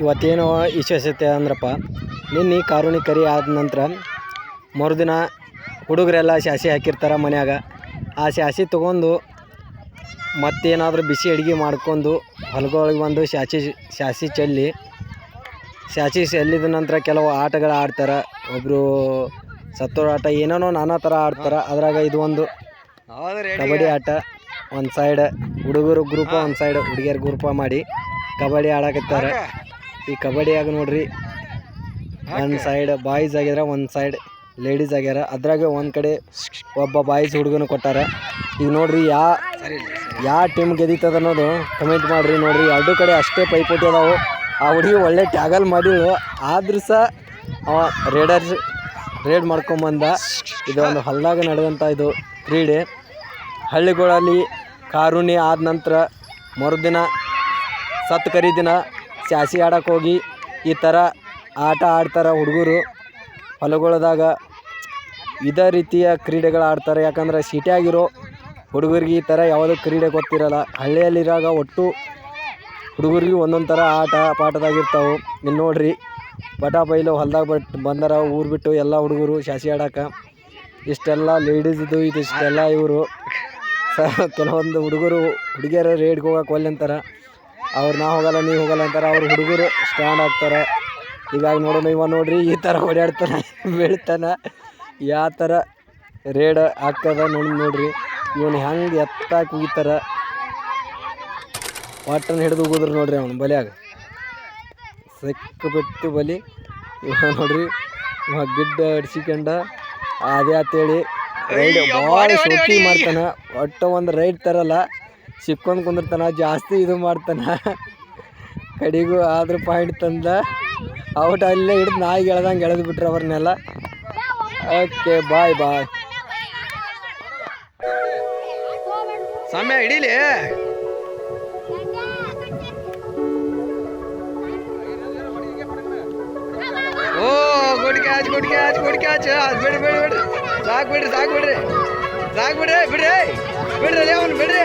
ಇವತ್ತೇನು ವಿಶೇಷತೆ ಅಂದ್ರಪ್ಪ. ನಿನ್ನೆ ಕಾರುಣಿ ಕರಿ ಆದ ನಂತರ ಮರುದಿನ ಹುಡುಗರೆಲ್ಲ ಶಾಸಿ ಹಾಕಿರ್ತಾರೆ ಮನ್ಯಾಗ. ಆ ಸಾಸಿ ತೊಗೊಂಡು ಮತ್ತೇನಾದರೂ ಬಿಸಿ ಅಡುಗೆ ಮಾಡ್ಕೊಂಡು ಹೊಲಗೊಳಗೆ ಬಂದು ಶಾಸಿ ಶಾಸಿ ಚೆಲ್ಲಿ ಶಾಸಿ ಚೆಲ್ಲಿದ ನಂತರ ಕೆಲವು ಆಟಗಳು ಆಡ್ತಾರೆ. ಒಬ್ಬರು ಸತ್ತೋರ ಆಟ ಏನೇನೋ ನಾನಾ ಥರ ಆಡ್ತಾರೆ. ಅದ್ರಾಗ ಇದು ಒಂದು ಕಬಡ್ಡಿ ಆಟ ಒಂದು ಸೈಡ್ ಹುಡುಗರು ಗ್ರೂಪ ಒಂದು ಸೈಡ್ ಹುಡುಗಿಯರ ಗ್ರೂಪ ಮಾಡಿ ಕಬಡ್ಡಿ ಆಡಕತ್ತಾರೆ. ಈ ಕಬಡ್ಡಿಯಾಗ ನೋಡ್ರಿ ಒಂದು ಸೈಡ್ ಬಾಯ್ಸ್ ಆಗ್ಯಾರ ಒಂದು ಸೈಡ್ ಲೇಡೀಸ್ ಆಗ್ಯಾರ. ಅದ್ರಾಗ ಒಂದು ಕಡೆ ಒಬ್ಬ ಬಾಯ್ಸ್ ಹುಡುಗನ ಕೊಟ್ಟಾರ. ಈಗ ನೋಡ್ರಿ ಯಾ ಯಾವ ಟೀಮ್ ಗೆದೀತದ ಅನ್ನೋದು ಕಮೆಂಟ್ ಮಾಡಿರಿ ನೋಡ್ರಿ. ಎರಡು ಕಡೆ ಅಷ್ಟೇ ಪೈಪೋಟಿ ಅದಾವು. ಆ ಹುಡುಗಿ ಒಳ್ಳೆ ಟ್ಯಾಗಲ್ ಮಾಡಿಳು ಆದ್ರೂ ಸಹ ಅವ ರೇಡರ್ ರೇಡ್ ಮಾಡ್ಕೊಂಬಂದ. ಇದೊಂದು ಹೊಲ್ದಾಗ ನಡೆದಂಥ ಇದು ಕ್ರೀಡೆ. ಹಳ್ಳಿಗಳಲ್ಲಿ ಕಾರುಣಿ ಆದ ನಂತರ ಮರುದಿನ ಸತ್ತು ಕರಿ ದಿನ ಸ್ಯಾಸಿ ಆಡಕ್ಕೆ ಹೋಗಿ ಈ ಥರ ಆಟ ಆಡ್ತಾರೆ ಹುಡುಗರು ಹೊಲಗಳ್ದಾಗ ಇದೇ ರೀತಿಯ ಕ್ರೀಡೆಗಳು ಆಡ್ತಾರೆ. ಯಾಕಂದ್ರೆ ಸಿಟಿಯಾಗಿರೋ ಹುಡುಗರಿಗೆ ಈ ಥರ ಯಾವುದೂ ಕ್ರೀಡೆ ಗೊತ್ತಿರಲ್ಲ. ಹಳ್ಳಿಯಲ್ಲಿರಾಗ ಒಟ್ಟು ಹುಡುಗರಿಗೆ ಒಂದೊಂದು ಥರ ಆಟ ಪಾಠದಾಗಿರ್ತಾವೆ. ಇಲ್ಲಿ ನೋಡ್ರಿ, ಪಟ ಬೈಲು ಹೊಲ್ದಾಗ ಬಟ್ ಬಂದಾರ, ಊರು ಬಿಟ್ಟು ಎಲ್ಲ ಹುಡುಗರು ಶಾಸಿ ಆಡಕ್ಕೆ ಇಷ್ಟೆಲ್ಲ ಲೇಡೀಸ್ದು ಇಷ್ಟೆಲ್ಲ ಇವರು. ಸ, ಕೆಲವೊಂದು ಹುಡುಗರು ಹುಡುಗಿಯರ ರೇಡ್ಗೆ ಹೋಗಕ್ಕೆ ಒಲ್ಲೆ ಅಂತಾರೆ. ಅವ್ರು ನಾ ಹೋಗಲ್ಲ ನೀವು ಹೋಗಲ್ಲ ಅಂತಾರೆ. ಅವ್ರು ಹುಡುಗರು ಸ್ಟ್ಯಾಂಡ್ ಆಗ್ತಾರೆ ಹೀಗಾಗಿ ನೋಡೋಣ ಇವ ನೋಡ್ರಿ ಈ ಥರ ಓಡಾಡ್ತಾನೆ ಬೀಳ್ತಾನೆ. ಯಾವ ಥರ ರೇಡ್ ಆಗ್ತದ ನೋಡಿ ನೋಡ್ರಿ. ಇವನು ಹೆಂಗೆ ಎತ್ತಾಗಿ ಕುಗಿತಾರ ವಾಟನ್ ಹಿಡಿದು ಹೋಗಿದ್ರು ನೋಡ್ರಿ ಅವನು ಬಲಿಯಾಗ. ಸಿಕ್ಕ ಬಿಟ್ಟು ಬಲಿ. ಇವ ನೋಡ್ರಿ ಇವ ಗಿಡ್ಡ ಅಡ್ಸಿಕೊಂಡ ಅದೇ ಅಂತೇಳಿ ರೈಡ್ ಭಾಳ ಶೋಕಿ ಮಾಡ್ತಾನೆ. ಒಟ್ಟು ಒಂದು ರೈಡ್ ತರಲ್ಲ. ಸಿಕ್ಕೊಂಡು ಕುಂದಿರ್ತಾನ, ಜಾಸ್ತಿ ಇದು ಮಾಡ್ತಾನ. ಕಡೆಗೂ ಆದ್ರ ಪಾಯಿಂಟ್ ತಂದ. ಔಟ್ ಅಲ್ಲೇ ಹಿಡಿದು ನಾಯಿಗೆ ಎಳ್ದಂಗೆ ಎಳೆದು ಬಿಟ್ರೆ ಅವ್ರನ್ನೆಲ್ಲ. ಓಕೆ ಬಾಯ್ ಬಾಯ್ ಸಮಯ, ಹಿಡೀಲಿ? ಓ good catch good catch good catch ಬಿಡ್ರಿ ಬಿಡ್ರಿ ಬಿಡ್ರಿ. ಸಾಕು ಬಿಡ್ರಿ ಸಾಕು ಬಿಡ್ರಿ. ಸಾಕು ಬಿಡ್ರಿ ಬಿಡ್ರಿ ಅವನು ಬಿಡ್ರಿ.